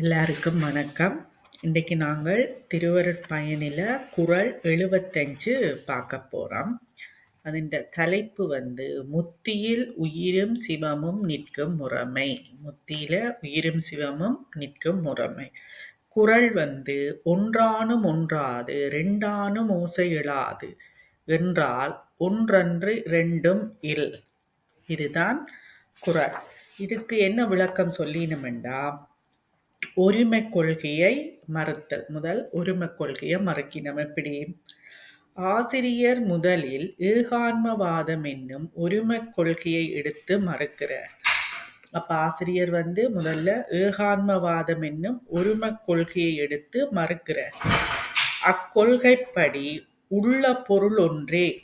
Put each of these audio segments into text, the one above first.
எல்லாருக்கும் வணக்கம். இன்றைக்கு நாங்கள் திருவருட்பயனில் குறள் எழுபத்தஞ்சு பார்க்க போகிறோம் அதன் தலைப்பு வந்து முத்தியில் உயிரும் சிவமும் நிற்கும் முறைமை. முத்தியில் உயிரும் சிவமும் நிற்கும் முறைமை. குறள் வந்து ஒன்றானும் ஒன்றாது ரெண்டானும் ஓசை இழாது என்றால் ஒன்றன்று ரெண்டும் இல். இதுதான் குறள். இதுக்கு என்ன விளக்கம் சொல்லினமெண்டா ஒருமை கொள்கையை மறுத்தல் முதல் ஒருமை கொள்கையை மறுக்கினோம். எப்படி? ஆசிரியர் முதலில் ஏகான்மவாதம் என்னும் ஒருமை கொள்கையை எடுத்து மறுக்கிறார். அப்ப ஆசிரியர் வந்து முதல்ல ஏகான்மவாதம் என்னும் உரிமை கொள்கையை எடுத்து மறுக்கிறார். அக்கொள்கைப்படி உள்ள பொருள் ஒன்றே.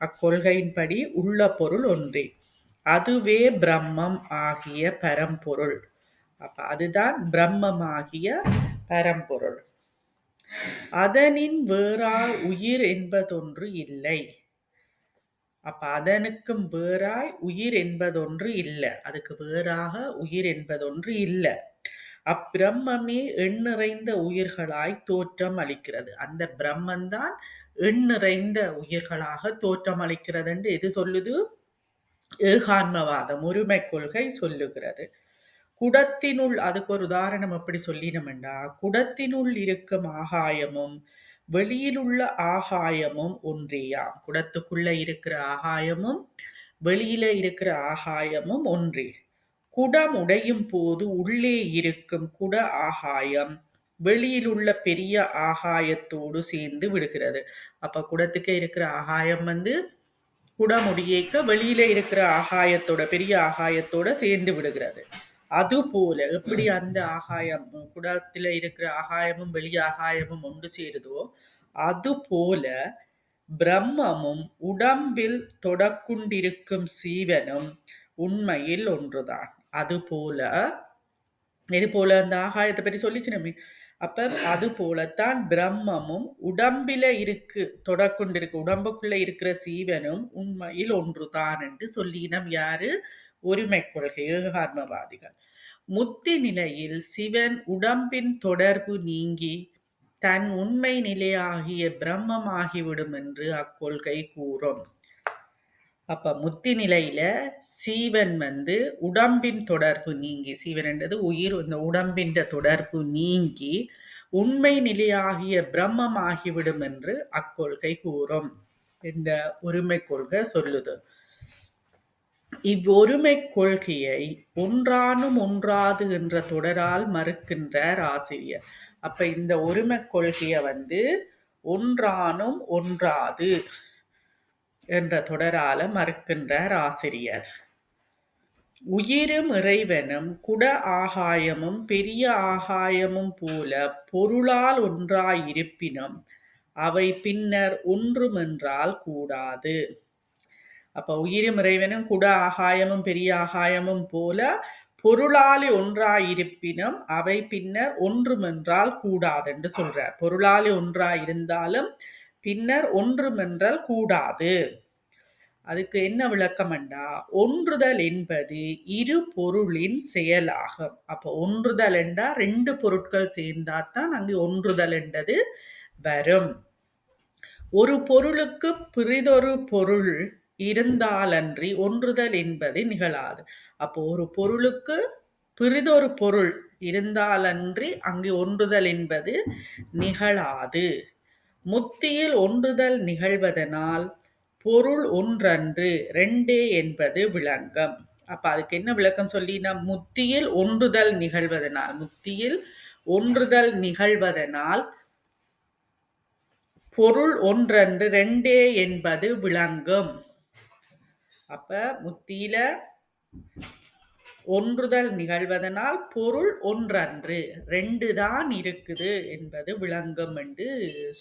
அக்கொள்கையின்படி உள்ள பொருள் ஒன்றே. அதுவே பிரம்மம் ஆகிய பரம்பொருள். அப்ப அதுதான் பிரம்மமாகிய பரம்பொருள். அதனின் வேறாய் உயிர் என்பதொன்று இல்லை. அப்ப அதனுக்கும் வேறாய் உயிர் என்பதொன்று இல்லை. அதுக்கு வேறாக உயிர் என்பதொன்று இல்லை. அப்பிரம்மே எண்ணிறைந்த உயிர்களாய் தோற்றம் அளிக்கிறது. அந்த பிரம்மந்தான் எண்ணிறைந்த உயிர்களாக தோற்றம் அளிக்கிறது என்று எது சொல்லுது? ஏகான்மவாதம் உரிமை கொள்கை சொல்லுகிறது. குடத்தினுள் அதுக்கு ஒரு உதாரணம் எப்படி சொல்லினோம்னா குடத்தினுள் இருக்கும் ஆகாயமும் வெளியில் உள்ள ஆகாயமும் ஒன்றேயாம். குடத்துக்குள்ள இருக்கிற ஆகாயமும் வெளியில இருக்கிற ஆகாயமும் ஒன்றே. குடம் உடையும் போது உள்ளே இருக்கும் குட ஆகாயம் வெளியில் உள்ள பெரிய ஆகாயத்தோடு சேர்ந்து விடுகிறது. அப்ப குடத்துக்கு இருக்கிற ஆகாயம் வந்து குடமுடியேக்க வெளியில இருக்கிற ஆகாயத்தோட பெரிய ஆகாயத்தோட சேர்ந்து விடுகிறது. அது போல எப்படி அந்த ஆகாயம் குடத்துல இருக்கிற ஆகாயமும் வெளி ஆகாயமும் ஒன்று சேருதோ அது போல பிரம்மமும் உடம்பில் தொடக்குண்டிருக்கும் சீவனும் உண்மையில் ஒன்றுதான். அது போல இது போல அந்த ஆகாயத்தை பற்றி சொல்லிச்சு அப்ப அது போலத்தான் பிரம்மமும் உடம்பில இருக்கு தொடக்கொண்டிருக்கு உடம்புக்குள்ள இருக்கிற சீவனும் உண்மையில் ஒன்றுதான் என்று சொல்லினம் யாரு? உரிமை கொள்கை ஏகாத்மவாதிகள் முத்தி நிலையில் சிவன் உடம்பின் தொடர்பு நீங்கி தன் உண்மை நிலையாகிய பிரம்மமாகிவிடும் என்று அக்கொள்கை கூறும். அப்ப முத்தி நிலையில சீவன் வந்து உடம்பின் தொடர்பு நீங்கி சீவன் என்றது உயிர் இந்த உடம்பின் தொடர்பு நீங்கி உண்மை நிலையாகிய பிரம்மமாகிவிடும் என்று அக்கொள்கை கூறும். என்ற உரிமை கொள்கை சொல்லுது. இவ்வொருமை கொள்கையை ஒன்றானும் ஒன்றாது என்ற தொடரால் மறுக்கின்றார் ஆசிரியர். அப்ப இந்த ஒருமை கொள்கையை வந்து ஒன்றானும் ஒன்றாது என்ற தொடரால மறுக்கின்றார் ஆசிரியர். உயிரும் இறைவனும் குட ஆகாயமும் பெரிய ஆகாயமும் போல பொருளால் ஒன்றாயிருப்பினும் அவை பின்னர் ஒன்றுமென்றால் கூடாது. அப்ப உயிரும் இறைவனும் குட ஆகாயமும் பெரிய ஆகாயமும் போல பொருளாளி ஒன்றாயிருப்பினும் அவை பின்னர் ஒன்றுமென்றால் கூடாது என்று சொல்றார். பொருளாளி ஒன்றாயிருந்தாலும் பின்னர் ஒன்றுமென்றால் கூடாது. அதுக்கு என்ன விளக்கம்ண்டா? ஒன்றுதல் என்பது இரு பொருளின் செயலாகும். அப்போ ஒன்றுதல் என்றா ரெண்டு பொருட்கள் சேர்ந்தா தான் அங்கு ஒன்றுதல் என்றது வரும். ஒரு பொருளுக்கு பிறிதொரு பொருள் இருந்தாலன்றி ஒன்றுதல் என்பது நிகழாது. அப்போ ஒரு பொருளுக்கு பிறிதொரு பொருள் இருந்தாலன்றி அங்கு ஒன்றுதல் என்பது நிகழாது. முத்தியில் ஒன்றுதல் நிகழ்வதனால் பொருள் ஒன்றன்று ரெண்டே என்பது விளங்கம். அப்ப அதுக்கு என்ன விளக்கம் சொல்லினா முத்தியில் ஒன்றுதல் நிகழ்வதனால் முத்தியில் ஒன்றுதல் நிகழ்வதனால் பொருள் ஒன்றன்று ரெண்டே என்பது விளங்கும். அப்ப முத்தியில ஒன்றுதல் நிகழ்வதனால் பொருள் ஒன்றன்று ரெண்டு தான் இருக்குது என்பது விளங்கும் என்று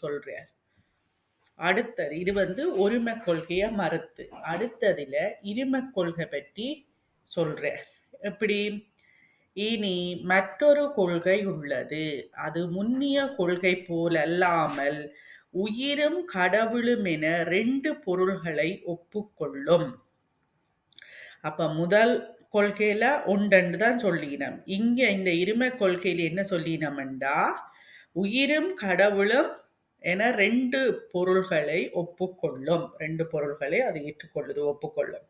சொல்றார். அடுத்தது இது வந்து ஒருமை கொள்கைய மறுத்து அடுத்ததுல இருமை கொள்கை பற்றி சொல்றார். எப்படி? இனி மற்றொரு கொள்கை உள்ளது. அது முன்னிய கொள்கை போலல்லாமல் உயிரும் கடவுளும் என ரெண்டு பொருள்களை ஒப்புக்கொள்ளும். அப்போ முதல் கொள்கையில் ஒன்றென்று தான் சொல்லினோம். இங்கே இந்த இருமை கொள்கையில் என்ன சொல்லினோம்டா உயிரும் கடவுளும் என ரெண்டு பொருள்களை ஒப்புக்கொள்ளும். ரெண்டு பொருள்களை அது ஏற்றுக்கொள்ளுது ஒப்புக்கொள்ளும்.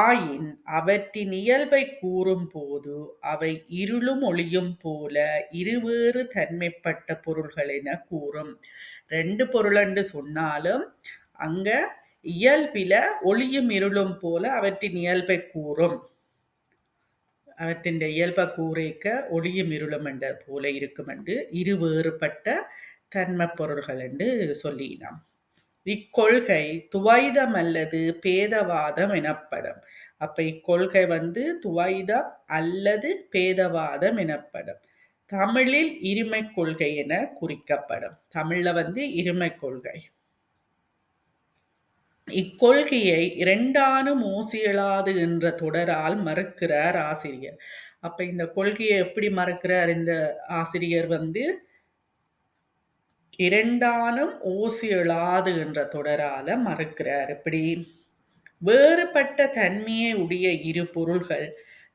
ஆயின் அவற்றின் இயல்பை கூறும் போது அவை இருளும் ஒளியும் போல இருவேறு தன்மைப்பட்ட பொருள்கள் என கூறும். ரெண்டு பொருள் என்று சொன்னாலும் அங்கே இயல்பில ஒளியும் இருளும் போல அவற்றின் இயல்பை கூறும். அவற்றின் இயல்பை கூறைக்க ஒளியும் இருளும் என்ற போல இருக்கும் என்று இரு வேறுபட்ட தன்ம பொருள்கள் என்று சொல்லினாம். இக்கொள்கை துவைதம் அல்லது பேதவாதம் எனப்படும். அப்ப இக்கொள்கை வந்து துவைதம் அல்லது பேதவாதம் எனப்படும். தமிழில் இருமை கொள்கை என குறிக்கப்படும். தமிழ்ல வந்து இருமை கொள்கை. இக்கொள்கையை இரண்டானும் ஊசியலாது என்ற தொடரால் மறுக்கிறார் ஆசிரியர். அப்ப இந்த கொள்கையை எப்படி மறுக்கிறார் இந்த ஆசிரியர் வந்து? இரண்டானும் ஓசியலாது என்ற தொடரால மறுக்கிறார். இப்படி வேறுபட்ட தன்மையை உடைய இரு பொருள்கள்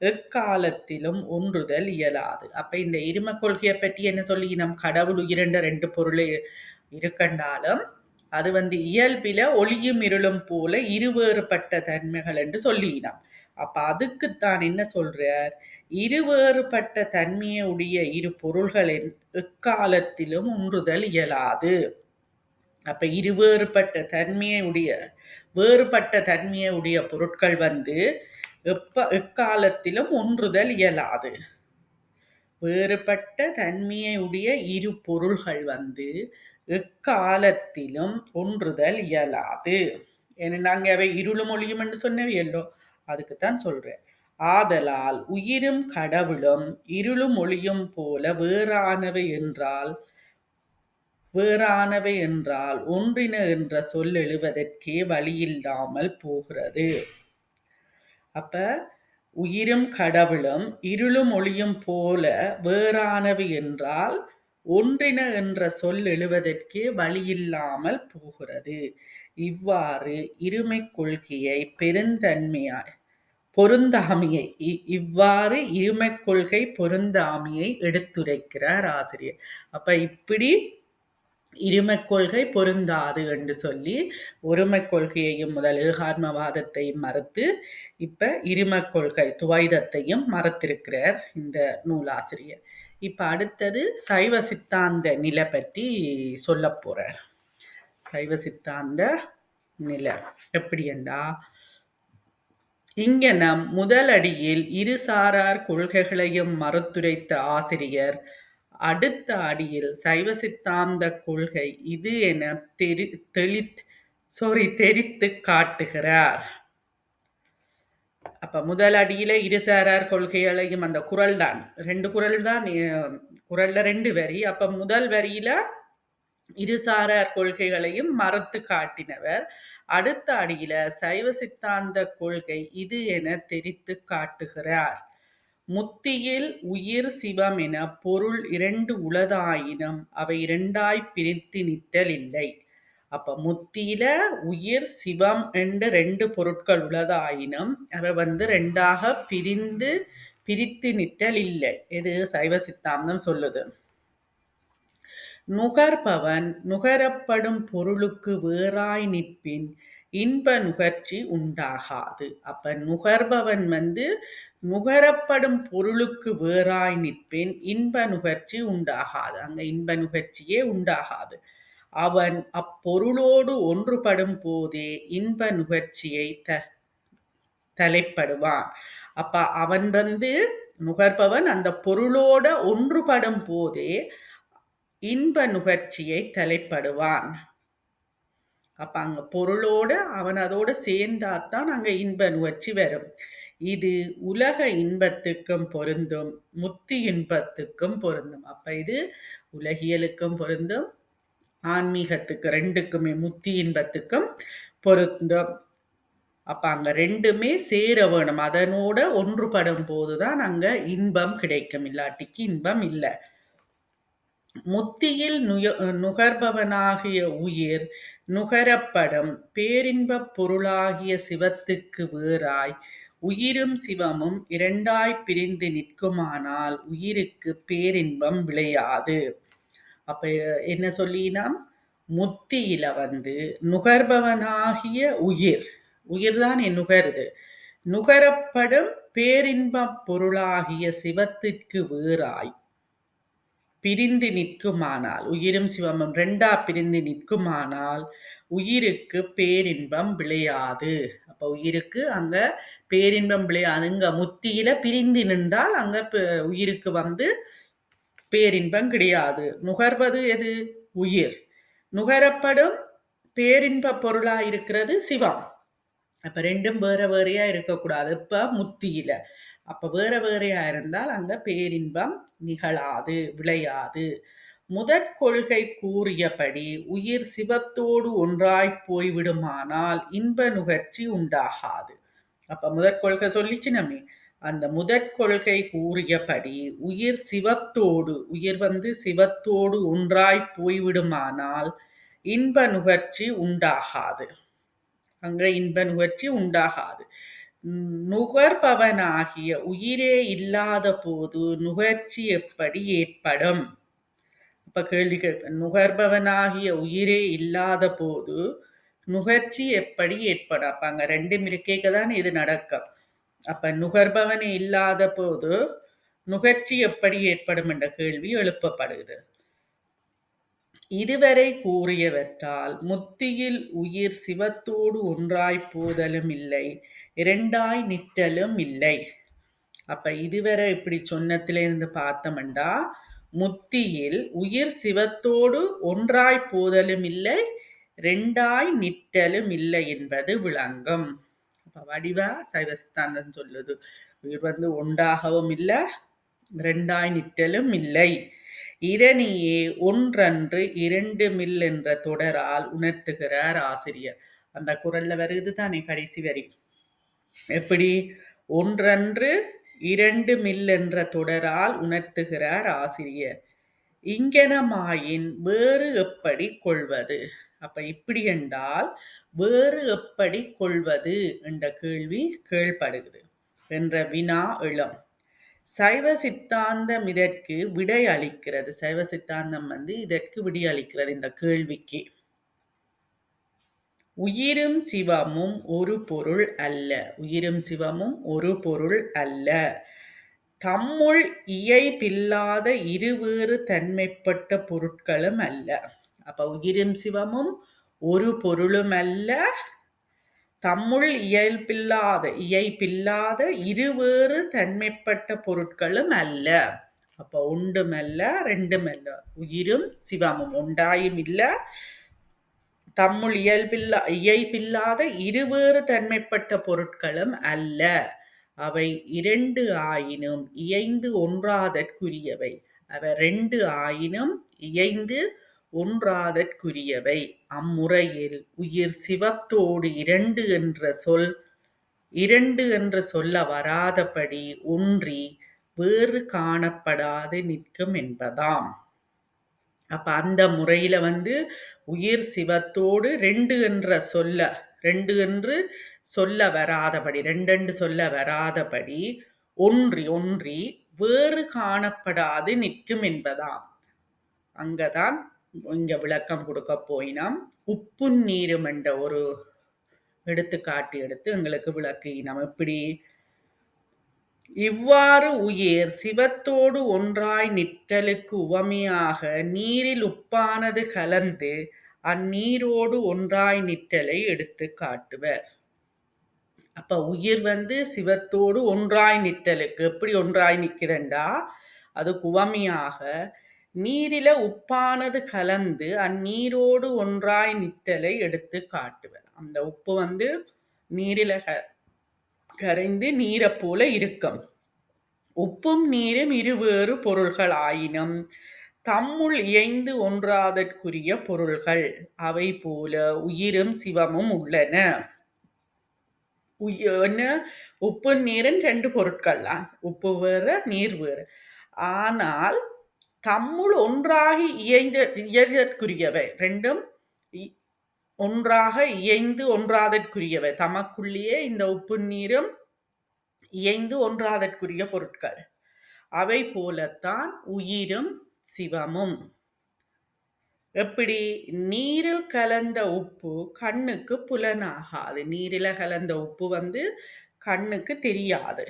எக்காலத்திலும் ஒன்றுதல் இயலாது. அப்ப இந்த இரும கொள்கையை பற்றி என்ன சொல்லி? நம் கடவுள் உயிரண்ட ரெண்டு பொருள் இருக்கண்டாலும் அது வந்து இயல்பில ஒளியும் இருளும் போல இருவேறுபட்ட தன்மைகள் என்று சொல்லினான். அப்ப அதுக்குத்தான் என்ன சொல்றார்? இருவேறுபட்ட தன்மையுடைய இரு பொருள்களின் எக்காலத்திலும் ஒன்றுதல் இயலாது. அப்ப இருவேறுபட்ட தன்மையை உடைய வேறுபட்ட தன்மையை உடைய பொருட்கள் வந்து எப்ப எக்காலத்திலும் ஒன்றுதல் இயலாது. வேறுபட்ட தன்மையை உடைய இரு பொருள்கள் வந்து எக்காலத்திலும் ஒன்றுதல் இயலாது. ஏன்னா நாங்கள் அவை இருளும் ஒளியும் என்று சொன்னவையல்லோ? அதுக்குத்தான் சொல்றேன். ஆதலால் உயிரும் கடவுளும் இருளும் ஒளியும் போல வேறானவை என்றால் வேறானவை என்றால் ஒன்றின என்ற சொல் எழுவதற்கே வழியில்லாமல் போகிறது. அப்ப உயிரும் கடவுளும் இருளும் ஒளியும் போல வேறானவை என்றால் ஒன்றின என்ற சொல் எழுவதற்கே வழியில்லாமல் போகிறது. இவ்வாறு இருமை கொள்கையை பெருந்தன்மையாய் பொருந்தாமையை இவ்வாறு இருமை கொள்கை பொருந்தாமையை எடுத்துரைக்கிறார் ஆசிரியர். அப்ப இப்படி இருமை கொள்கை பொருந்தாது என்று சொல்லி ஒருமை கொள்கையையும் முதல் ஏகாத்மவாதத்தையும் மறுத்து இப்ப இருமை கொள்கை துவைதத்தையும் மறுத்திருக்கிறார் இந்த நூலாசிரியர். இப்ப அடுத்தது சைவ சித்தாந்த நிலை பற்றி சொல்ல போறார் சைவ சித்தாந்த நிலை எப்படி என்றா இங்க நம் முதல் அடியில் இருசாரார் கொள்கைகளையும் மறுத்துரைத்த ஆசிரியர் அடுத்த அடியில் சைவ சித்தாந்த கொள்கை இது என தெரி தெளித் சாரி தெரித்து காட்டுகிறார். அப்ப முதல் அடியில இருசாரார் கொள்கைகளையும் அந்த குரல் தான் ரெண்டு குரல் தான் குரலில் ரெண்டு வரி. அப்ப முதல் வரியில இருசாரார் கொள்கைகளையும் மறுத்து காட்டினவர். அடுத்த அடியில சைவ சித்தாந்த கொள்கை இது என தெரித்து காட்டுகிறார். முத்தியில் உயிர் சிவம் என பொருள் இரண்டு உளதாயினும் அவை இரண்டாய் பிரித்து நிற்றல் இல்லை அப்ப முத்தியில உயிர் சிவம் என்று ரெண்டு பொருட்கள் உள்ளதாயினும் அவை வந்து ரெண்டாக பிரிந்து பிரித்து நிட்டல் இல்லை. இது சைவ சித்தாந்தம் சொல்லுது. நுகர்பவன் நுகரப்படும் பொருளுக்கு வேறாய் நிற்பின் இன்ப நுகர்ச்சி உண்டாகாது. அப்ப நுகர்பவன் வந்து நுகரப்படும் பொருளுக்கு வேறாய் நிற்பின் இன்ப நுகர்ச்சி உண்டாகாது. அங்க இன்ப நுகர்ச்சியே உண்டாகாது. அவன் அப்பொருளோடு ஒன்றுபடும் போதே இன்ப நுகர்ச்சியை த தலைப்படுவான். அப்ப அவன் வந்து நுகர்பவன் அந்த பொருளோட ஒன்றுபடும் போதே இன்ப நுகர்ச்சியை தலைப்படுவான். அப்ப அங்க பொருளோட அவன் அதோட சேர்ந்தாத்தான் அங்க இன்ப நுகர்ச்சி வரும். இது உலக இன்பத்துக்கும் பொருந்தும் முத்தி இன்பத்துக்கும் பொருந்தும். அப்ப இது உலகியலுக்கும் பொருந்தும் ஆன்மீகத்துக்கு ரெண்டுக்குமே முத்தி இன்பத்துக்கும் பொருந்தும். அப்ப அங்க ரெண்டுமே சேர வேணும். அதனோட ஒன்றுபடும் போதுதான் அங்க இன்பம் கிடைக்கும். இல்லாட்டிக்கு இன்பம் இல்லை. முத்தியில் நுய நுகர்பவனாகிய உயிர் நுகரப்படும். பேரின்பப் பொருளாகிய சிவத்துக்கு வேறாய் உயிரும் சிவமும் இரண்டாய் பிரிந்து நிற்குமானால் உயிருக்கு பேரின்பம் விளையாது. அப்ப என்ன சொல்லினா முத்தியில வந்து நுகர்பவனாகிய உயிர். உயிர் தான் என் நுகருது நுகரப்படும் பேரின்பப் பொருளாகிய சிவத்திற்கு வேறாய் பிரிந்து நிற்குமானால் உயிரும் சிவமும் ரெண்டா பிரிந்து நிற்குமானால் உயிருக்கு பேரின்பம் விளையாது. அப்ப உயிருக்கு அங்க பேரின்பம் விளையாது இங்க முத்தியில பிரிந்து நின்றால் அங்க உயிருக்கு வந்து பேரின்பம் கிடையாது. நுகர்வது எது? உயிர். நுகரப்படும் பேரின்ப பொருளா இருக்கிறது சிவம். அப்ப ரெண்டும் வேற வேறையா இருக்கக்கூடாது. இப்ப முத்தியில. அப்ப வேற வேறையா இருந்தால் அங்க பேரின்பம் நிகழாது விளையாது. முதற் கொள்கை கூறியபடி உயிர் சிவத்தோடு ஒன்றாய் போய்விடுமானால் இன்ப நுகர்ச்சி உண்டாகாது. அப்ப முதற் கொள்கை சொல்லிச்சு நம்மே. அந்த முதற் கொள்கை கூறியபடி உயிர் சிவத்தோடு உயிர் வந்து சிவத்தோடு ஒன்றாய் போய்விடுமானால் இன்ப நுகர்ச்சி உண்டாகாது. அங்கே இன்ப நுகர்ச்சி உண்டாகாது. நுகர்பவனாகிய உயிரே இல்லாத போது நுகர்ச்சி எப்படி ஏற்படும்? அப்ப கேள்வி கேட்ப நுகர்பவனாகிய உயிரே இல்லாத போது நுகர்ச்சி எப்படி ஏற்படும்? அப்ப அங்க ரெண்டு மிருக்கேக்கு தான் இது நடக்கும். அப்ப நுகர்பவனே இல்லாத போது நுகர்ச்சி எப்படி ஏற்படும் என்ற கேள்வி எழுப்பப்படுகிறது. இதுவரை கூறியவற்றால் முத்தியில் உயிர் சிவத்தோடு ஒன்றாய் போதலும் இல்லை இரண்டாய் நிற்றலும் இல்லை. அப்ப இதுவரை இப்படி சொன்னத்திலிருந்து பார்த்தோம்டா முத்தியில் உயிர் சிவத்தோடு ஒன்றாய் போதலும் இல்லை ரெண்டாய் நிற்றலும் இல்லை என்பது விளங்கும். வடிவா சைவஸ்தாந்தம் சொல்லுது. உயிர் வந்து ஒன்றாகவும் இல்லை ரெண்டாய் நிற்றலும் இல்லை. இரணியே ஒன்றன்று இரண்டு மில் என்ற தொடரால் உணர்த்துகிறார் ஆசிரியர். அந்த குரல்ல வருது தானே கடைசி வரி. எப்படி? ஒன்றன்று இரண்டு மில் என்ற தொடரால் உணர்த்துகிறார் ஆசிரியர். இங்கனமாயின் வேறு எப்படி கொள்வது? அப்ப இப்படி என்றால் வேறு எப்படி கொள்வது என்ற கேள்வி கேள்படுகிறது. என்ற வினா இளம். சைவ சித்தாந்தம் இதற்கு விடை அளிக்கிறது. சைவ சித்தாந்தம் வந்து இதற்கு விடை அளிக்கிறது இந்த கேள்விக்கு. உயிரும் சிவமும் ஒரு பொருள் அல்ல. உயிரும் சிவமும் ஒரு பொருள் அல்ல. தம்முள் இயைபில்லாத இருவேறு தன்மைப்பட்ட பொருட்களும் அல்ல. அப்ப உயிரும் சிவமும் ஒரு பொருளுமல்ல தமிழ் தம்முள் இயல்பில்லாத இயைபில்லாத இருவேறு தன்மைப்பட்ட பொருட்களும் அல்ல அப்ப ஒன்றுமல்ல ரெண்டுமல்ல. உயிரும் சிவமும் உண்டாயும் இல்ல தம்முள் இயல்பில்லா இயைபில்லாத இருவேறு தன்மைப்பட்ட பொருட்களும் அல்ல அவை இரண்டு ஆயினும் இயைந்து ஒன்றாதற்குரியவை. அவை ரெண்டு ஆயினும் இயைந்து ஒன்றாதற்குரியவை. அம்முறையில் உயிர் சிவத்தோடு இரண்டு என்ற சொல் இரண்டு என்று சொல்ல வராதபடி ஒன்றி வேறு காணப்படாது நிற்கும் என்பதாம். அப்ப அந்த முறையில வந்து உயிர் சிவத்தோடு ரெண்டு என்ற சொல்ல ரெண்டு என்று சொல்ல வராதபடி ரெண்டென்று சொல்ல வராதபடி ஒன்றி ஒன்றி வேறு காணப்படாது நிற்கும் என்பதாம். அங்கதான் இங்க விளக்கம் கொடுக்க போயினோம். உப்பு நீரும் என்ற ஒரு எடுத்துக்காட்டு எடுத்து எங்களுக்கு விளக்கினோம். எப்படி? இவ்வாறு உயிர் சிவத்தோடு ஒன்றாய் நிற்றலுக்கு உவமையாக நீரில் உப்பானது கலந்து அந்நீரோடு ஒன்றாய் நிற்றலை எடுத்து காட்டுவர். அப்ப உயிர் வந்து சிவத்தோடு ஒன்றாய் நிற்றலுக்கு எப்படி ஒன்றாய் நிற்கிறண்டா? அது குவமையாக நீரில உப்பானது கலந்து அந்நீரோடு ஒன்றாய் நிற்றலை எடுத்து காட்டுவர். அந்த உப்பு வந்து நீரில கரைந்து நீரை போல இருக்கும். உப்பும் நீரும் இருவேறு பொருள்கள் ஆயினும் தம்முள் இயைந்து ஒன்றாதற்குரிய பொருள்கள் அவை போல உயிரும் சிவமும் உள்ளன. உப்பு நீரின் ரெண்டு பொருட்கள் தான் உப்பு வேறு நீர் வேறு. ஆனால் தம்முள் ஒன்றாகி இயைந்த இயற்குரியவை ரெண்டும் ஒன்றாக இயைந்து ஒன்றாதற்குரியவை. தமக்குள்ளேயே இந்த உப்பு நீரும் இயைந்து ஒன்றாதற்குரிய பொருட்கள். அவை போலத்தான் உயிரும் சிவமும். எப்படி? நீரில் கலந்த உப்பு கண்ணுக்கு புலனாகாது. நீரில கலந்த உப்பு வந்து கண்ணுக்கு தெரியாது.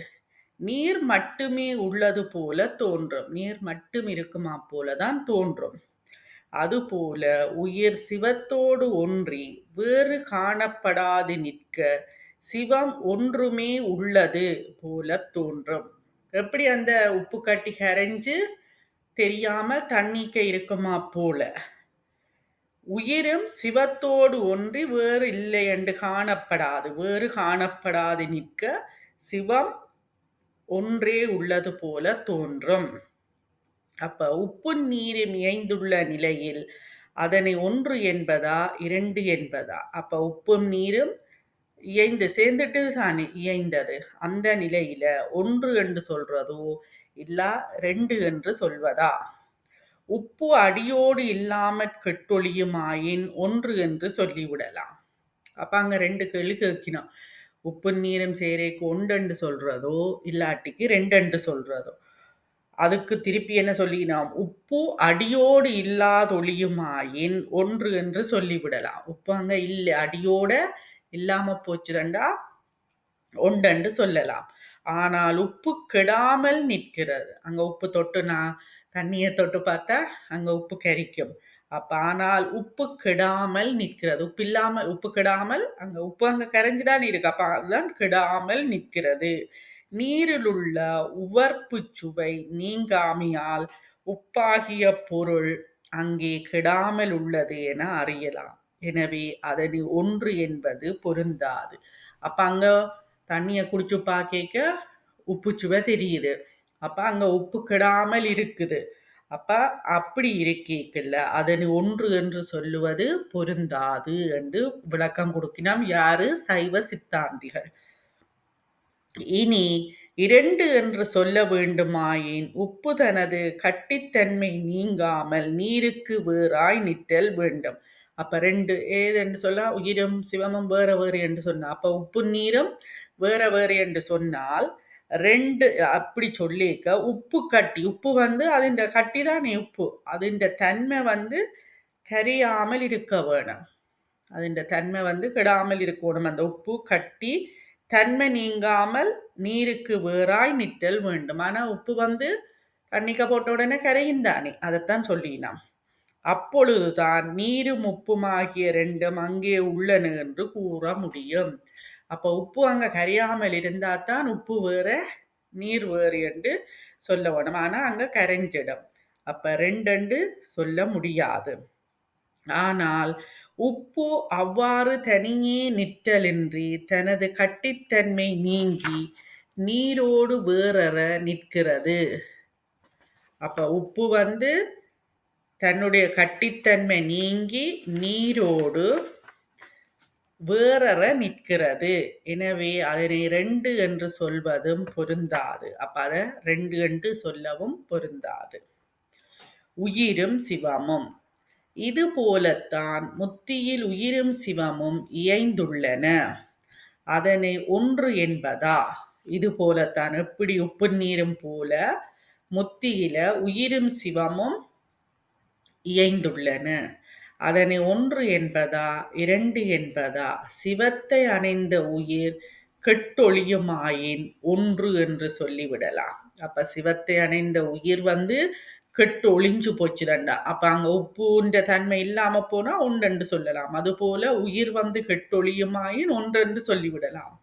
நீர் மட்டுமே உள்ளது போல தோன்றும். நீர் மட்டும் இருக்குமா போலதான் தோன்றும். அதுபோல உயிர் சிவத்தோடு ஒன்றி வேறு காணப்படாது நிற்க சிவம் ஒன்றுமே உள்ளது போல தோன்றும். எப்படி அந்த உப்பு கட்டி கரைஞ்சு தெரியாம தண்ணிக்க இருக்குமா போல? உயிரும் சிவத்தோடு ஒன்றி வேறு இல்லை என்று காணப்படாது வேறு காணப்படாது நிற்க சிவம் ஒன்றே உள்ளது போல தோன்றும். அப்ப உப்பு நீரும் இயைந்துள்ள நிலையில் அதனை ஒன்று என்பதா இரண்டு என்பதா? அப்ப உப்பும் நீரும் இயைந்து சேர்ந்துட்டு தானே இயைந்தது. அந்த நிலையில ஒன்று என்று சொல்றதோ இல்லா ரெண்டு என்று சொல்வதா? உப்பு அடியோடு இல்லாமற் கெட்டொழியுமாயின் ஒன்று என்று சொல்லிவிடலாம். அப்ப அங்க ரெண்டு கேள்வி கேட்கணும் உப்பு நீரும் சேரேக்கு ஒன்றென்று சொல்றதோ இல்லாட்டிக்கு ரெண்டென்று சொல்றதோ. அதுக்கு திருப்பி என்ன சொல்லினோம்? உப்பு அடியோடு இல்லாதொழியுமாயின் ஒன்று என்று சொல்லிவிடலாம். உப்பு அங்க இல்லை அடியோட இல்லாம போச்சுதண்டா? ஒன்றென்று சொல்லலாம். ஆனால் உப்பு கெடாமல் நிற்கிறது. அங்க உப்பு தொட்டு நான் தண்ணியை தொட்டு பார்த்தா அங்க உப்பு கரிக்கும். அப்ப ஆனால் உப்பு கெடாமல் நிற்கிறது. உப்பு இல்லாமல் உப்பு கெடாமல் அங்க உப்பு அங்க கரைஞ்சுதான் இருக்கு. அப்ப அதுதான் கெடாமல் நிற்கிறது. நீரில் உள்ள உவர்ப்பு சுவை நீங்காமையால் உப்பாகிய பொருள் அங்கே கெடாமல் உள்ளது என அறியலாம். எனவே அதனி ஒன்று என்பது பொருந்தாது. அப்ப அங்க தண்ணிய குடிச்சு பாக்க உப்பு சுவை தெரியுது. அப்ப அங்க உப்பு கெடாமல் இருக்குது. அப்ப அப்படி இருக்கேக்கல்ல. அதனை ஒன்று என்று சொல்லுவது பொருந்தாது என்று விளக்கம் கொடுக்கினோம் யாரு? சைவ சித்தாந்திகள். இனி இரண்டு என்று சொல்ல வேண்டுமாயின் உப்பு தனது கட்டித்தன்மை நீங்காமல் நீருக்கு வேறாய் நிற்றல் வேண்டும். அப்ப ரெண்டு ஏது என்று சொல்ல உயிரும் சிவமும் வேற வேறு என்று சொன்னா. அப்ப உப்பு நீரும் வேற வேறு என்று சொன்னால் ரெண்டு அப்படி சொல்லிக்க உப்பு கட்டி உப்பு வந்து அதிண்ட கட்டி தானே உப்பு. அதிண்ட தன்மை வந்து கரியாமல் இருக்க வேணும். அதிண்ட தன்மை வந்து கெடாமல் இருக்கணும். அந்த உப்பு கட்டி தன்மை நீங்காமல் நீருக்கு வேறாய் நிற்றல் வேண்டும். ஆனால் உப்பு வந்து தண்ணிக்க போட்ட உடனே கரையும் தானே. அதைத்தான் சொல்லினான் அப்பொழுதுதான் நீரும் உப்புமாகிய ரெண்டும் அங்கே உள்ளன என்று கூற முடியும். அப்போ உப்பு அங்கே கரையாமல் இருந்தால் தான் உப்பு வேற நீர் வேறு என்று சொல்ல வேணும். ஆனால் அங்கே கரைஞ்சிடும். அப்போ ரெண்டு சொல்ல முடியாது. ஆனால் உப்பு அவ்வாறு தனியே நிற்றலின்றி தனது கட்டித்தன்மை நீங்கி நீரோடு வேறற நிற்கிறது. அப்ப உப்பு வந்து தன்னுடைய கட்டித்தன்மை நீங்கி நீரோடு வேறற நிற்கிறது. எனவே அதனை ரெண்டு என்று சொல்வதும் பொருந்தாது. அப்ப அதை ரெண்டு என்று சொல்லவும் பொருந்தாது. உயிரும் சிவமும். இது போலத்தான் முத்தியில் உயிரும் சிவமும் இயைந்துள்ளன. அதனை ஒன்று என்பதா? இது போலத்தான் எப்படி உப்பு நீரும் போல முத்தியில உயிரும் சிவமும் இயைந்துள்ளன. அதனை ஒன்று என்பதா இரண்டு என்பதா? சிவத்தை அணைந்த உயிர் கெட்டொழியுமாயின் ஒன்று என்று சொல்லிவிடலாம். அப்ப சிவத்தை அணைந்த உயிர் வந்து கெட்டு ஒளிஞ்சு போச்சு தண்டா அப்ப அங்க உப்புன்ற தன்மை இல்லாம போனா ஒன்றென்று சொல்லலாம். அது போல உயிர் வந்து கெட்டொழியுமாயின் ஒன்றென்று சொல்லிவிடலாம்.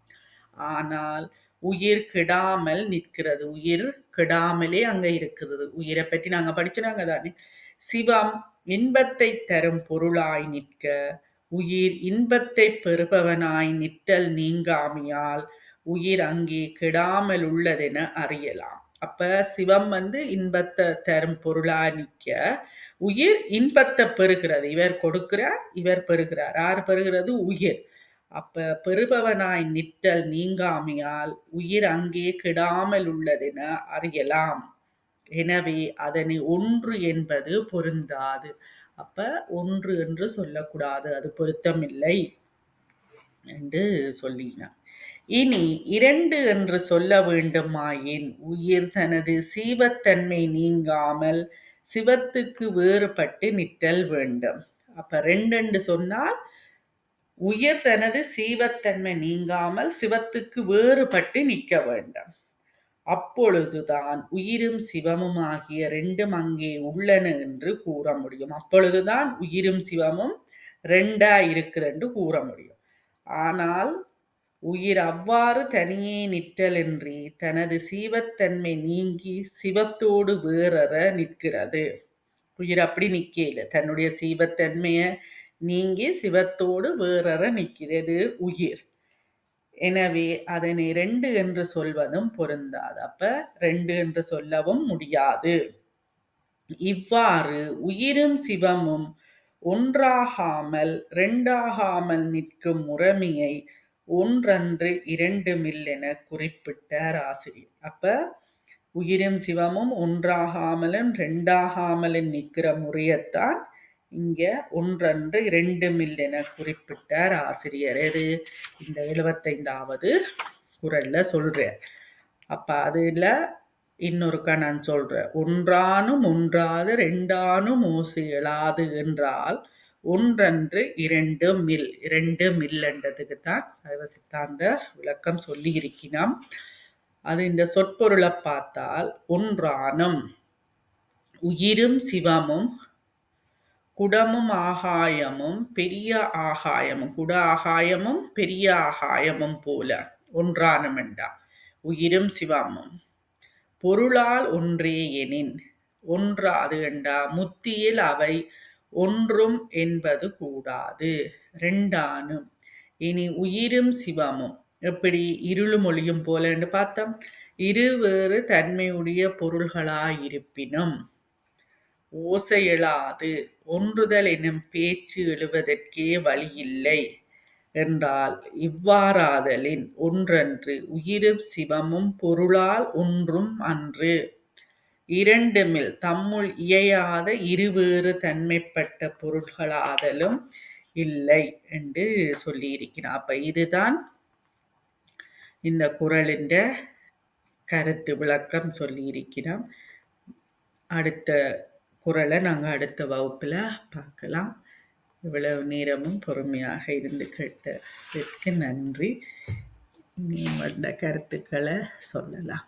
ஆனால் உயிர் கெடாமல் நிற்கிறது. உயிர் கெடாமலே அங்க இருக்கிறது உயிரை பற்றி நாங்க படிச்சுனாங்க தானே சிவம் இன்பத்தை தரும் பொருளாய் நிற்க உயிர் இன்பத்தை பெறுபவனாய் நிற்றல் நீங்காமையால் உயிர் அங்கே கெடாமல் உள்ளதென அறியலாம். அப்ப சிவம் வந்து இன்பத்தை தரும் பொருளா நிற்க உயிர் இன்பத்தை பெறுகிறது. இவர் கொடுக்கிறார் இவர் பெறுகிறார். யார் பெறுகிறது? உயிர். அப்ப பெறுபவனாய் நிற்றல் நீங்காமையால் உயிர் அங்கே கெடாமல் உள்ளதென அறியலாம். எனவே அதனை ஒன்று என்பது பொருந்தாது. அப்ப ஒன்று என்று சொல்லக்கூடாது அது பொருத்தமில்லை என்று சொல்லினா இனி இரண்டு என்று சொல்ல வேண்டுமாயின் உயிர் தனது சீவத்தன்மை நீங்காமல் சிவத்துக்கு வேறுபட்டு நிற்றல் வேண்டும். அப்ப ரெண்டு சொன்னால் உயிர் தனது சீவத்தன்மை நீங்காமல் சிவத்துக்கு வேறுபட்டு நிற்க வேண்டும். அப்பொழுதுதான் உயிரும் சிவமும் ஆகிய ரெண்டும் அங்கே உள்ளன என்று கூற முடியும். அப்பொழுதுதான் உயிரும் சிவமும் ரெண்டா இருக்குது என்று கூற முடியும். ஆனால் உயிர் அவ்வாறு தனியே நிற்றலின்றி தனது சீவத்தன்மை நீங்கி சிவத்தோடு வேறற நிற்கிறது. உயிர் அப்படி நிற்கல தன்னுடைய சீவத்தன்மையை நீங்கி சிவத்தோடு வேறற நிற்கிறது உயிர். எனவே அதனை ரெண்டு என்று சொல்வதும் பொருந்தாது. அப்ப ரெண்டு என்று சொல்லவும் முடியாது. இவ்வாறு உயிரும் சிவமும் ஒன்றாகாமல் ரெண்டாகாமல் நிற்கும் முறைமையை ஒன்றன்று இரண்டுமில் என குறிப்பிட்டார் ஆசிரியர். அப்ப உயிரும் சிவமும் ஒன்றாகாமலும் ரெண்டாகாமலும் நிற்கிற முறையத்தான் இங்க ஒன்றன்று இரண்டுமில் என குறிப்பிட்டார் ஆசிரியர். எது? இந்த எழுபத்தைந்தாவது குரல்ல சொல்றார். அப்ப அதுல இன்னொருக்கா நான் சொல்றேன். ஒன்றானும் ஒன்றாது ரெண்டானும் ஓசு எழாது என்றால் ஒன்றன்று இரண்டு மில் இரண்டு மில் என்றதுக்கு தான் சைவ சித்தாந்த விளக்கம் சொல்லி இருக்கிறோம். அது இந்த சொற்பொருளை பார்த்தால் ஒன்றானும் உயிரும் சிவமும் குடமும் ஆகாயமும் பெரிய ஆகாயமும் குட ஆகாயமும் பெரிய ஆகாயமும் போல ஒன்றானும் உயிரும் சிவமும். பொருளால் ஒன்றே எனின் ஒன்றாது என்றா? முத்தியில் அவை ஒன்றும் என்பது கூடாது. ரெண்டானும். இனி உயிரும் சிவமும். எப்படி? இருளும் ஒளியும் போல என்று பார்த்தோம். இருவேறு தன்மையுடைய பொருள்களாயிருப்பினும் ஓசையெழாது. ஒன்றுதல் எனும் பேச்சு எழுவதற்கே வழியில்லை என்றால் இவ்வாறாதலின் ஒன்றன்று உயிரும் சிவமும் பொருளால் ஒன்றும் அன்று. இரண்டுமில் தம்முள் இயையாத இருவேறு தன்மைப்பட்ட பொருள்களாதலும் இல்லை என்று சொல்லியிருக்கிறார். அப்ப இதுதான் இந்த குரலின் கருத்து விளக்கம் சொல்லியிருக்கிறோம். அடுத்த குரலை நாங்கள் அடுத்த வகுப்பில் பார்க்கலாம். இவ்வளவு நேரமும் பொறுமையாக இருந்து கேட்டதற்கு நன்றி. நீ வந்த கருத்துக்களை சொல்லலாம்.